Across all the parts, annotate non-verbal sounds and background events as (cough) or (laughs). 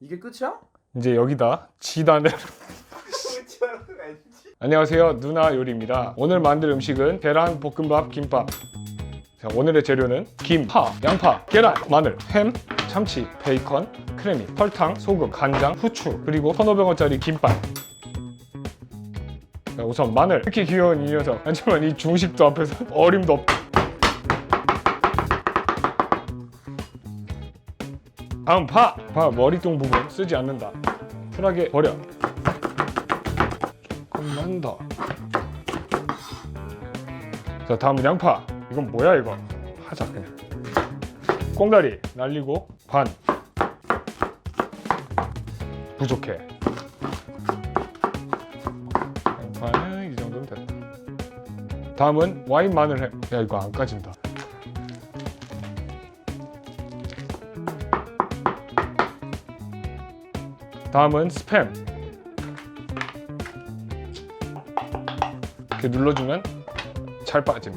이게 끝이야? 이제 여기다 지단을 (laughs) 안녕하세요. 누나 요리입니다. 오늘 만들 음식은 계란 볶음밥 김밥. 자, 오늘의 재료는 김, 파, 양파, 계란, 마늘, 햄, 참치, 베이컨, 크래미, 설탕, 소금, 간장, 후추 그리고 1,500원짜리 김밥. 자, 우선 마늘. 이렇게 귀여운 이 녀석. 하지만 이 중식도 앞에서 (laughs) 어림도 없다 다음 파! 파 머리통 부분 쓰지 않는다 쿨하게 버려 조금만 더. 자 다음은 양파. 이건 뭐야 이거? 하자 그냥. 꽁다리 날리고 반. 부족해. 양파는 이 정도면 됐다. 다음은 와인 마늘 햄. 야 이거 안 까진다. 다음은 스팸. 이렇게 눌러주면 잘 빠짐.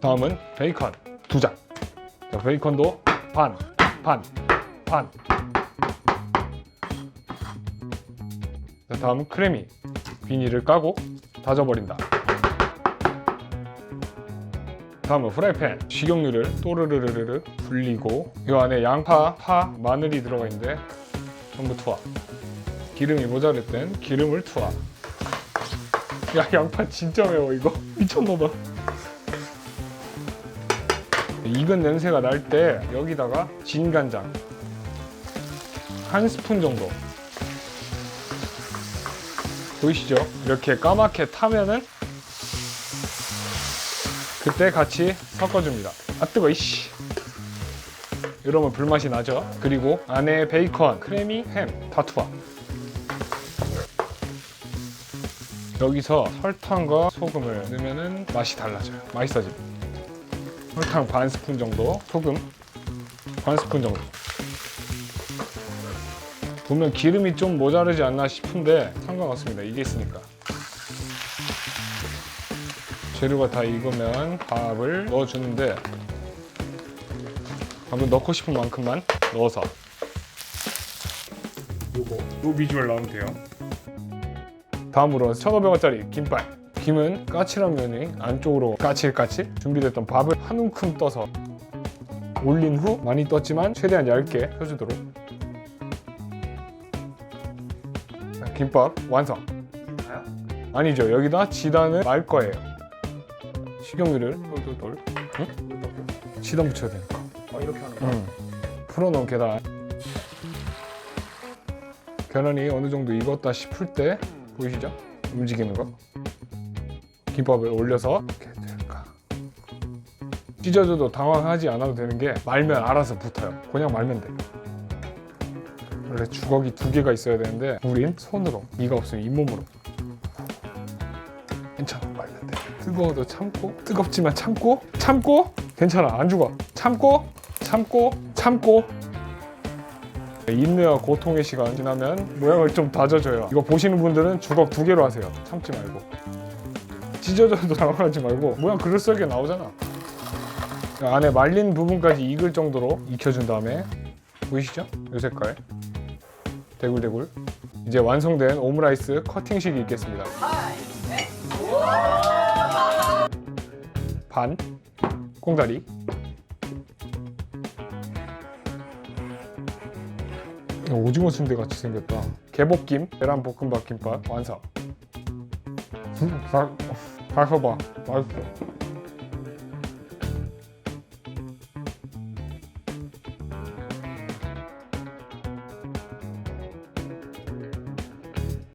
다음은 베이컨 두 장. 자, 베이컨도 반, 반, 반. 자, 다음은 크래미. 비닐을 까고 다져버린다. 다음은 프라이팬. 식용유를 또르르르르 불리고 이 안에 양파, 파, 마늘이 들어가 있는데 전부 투하. 기름이 모자랄 땐 기름을 투하. 야 양파 진짜 매워 이거 (laughs) 미쳤나봐. 익은 냄새가 날 때 여기다가 진간장 한 스푼 정도 보이시죠? 이렇게 까맣게 타면은 그때 같이 섞어줍니다. 아 뜨거 이씨. 이러면 불맛이 나죠. 그리고 안에 베이컨, 크래미, 햄 다 투하. 여기서 설탕과 소금을 넣으면 맛이 달라져요. 맛있어집니다. 설탕 반 스푼 정도, 소금 반 스푼 정도. 보면 기름이 좀 모자르지 않나 싶은데 상관없습니다. 이게 있으니까. 재료가 다 익으면 밥을 넣어주는데 밥을 넣고 싶은 만큼만 넣어서 요거 요 비주얼 나오면 돼요. 다음으로 1,500원짜리 김밥. 김은 까칠한 면이 안쪽으로 까칠까칠 준비됐던 밥을 한 움큼 떠서 올린 후 많이 떴지만 최대한 얇게 펴주도록 자, 김밥 완성? 아니죠 여기다 지단을 말 거예요 식용유를? 돌돌돌 지단 붙여야 되니까. 어 이렇게 하는 거야? 응. 풀어놓은 계란 계란이 어느 정도 익었다 싶을 때 보이시죠? 움직이는 거. 김밥을 올려서 이렇게 될까? 찢어져도 당황하지 않아도 되는 게 말면 알아서 붙어요. 그냥 말면 돼. 원래 주걱이 두 개가 있어야 되는데 우린 손으로 이가 없으면 잇몸으로 괜찮아. 말면 돼. 뜨거워도 참고 뜨겁지만 참고 참고 괜찮아. 안 죽어. 참고 참고 참고. 인내와 고통의 시간 지나면 모양을 좀 다져줘요. 이거 보시는 분들은 주걱 두 개로 하세요. 참지 말고. 찢어져도 당황하지 말고 모양 그럴싸하게 나오잖아. 안에 말린 부분까지 익을 정도로 익혀준 다음에 보이시죠? 이 색깔. 대굴대굴. 이제 완성된 오므라이스 커팅식이 있겠습니다 반 꽁다리 야, 오징어 순대 같이 생겼다. 개복김, 계란 볶음밥 김밥 완성. 음, 다, 다 써봐. 맛있어.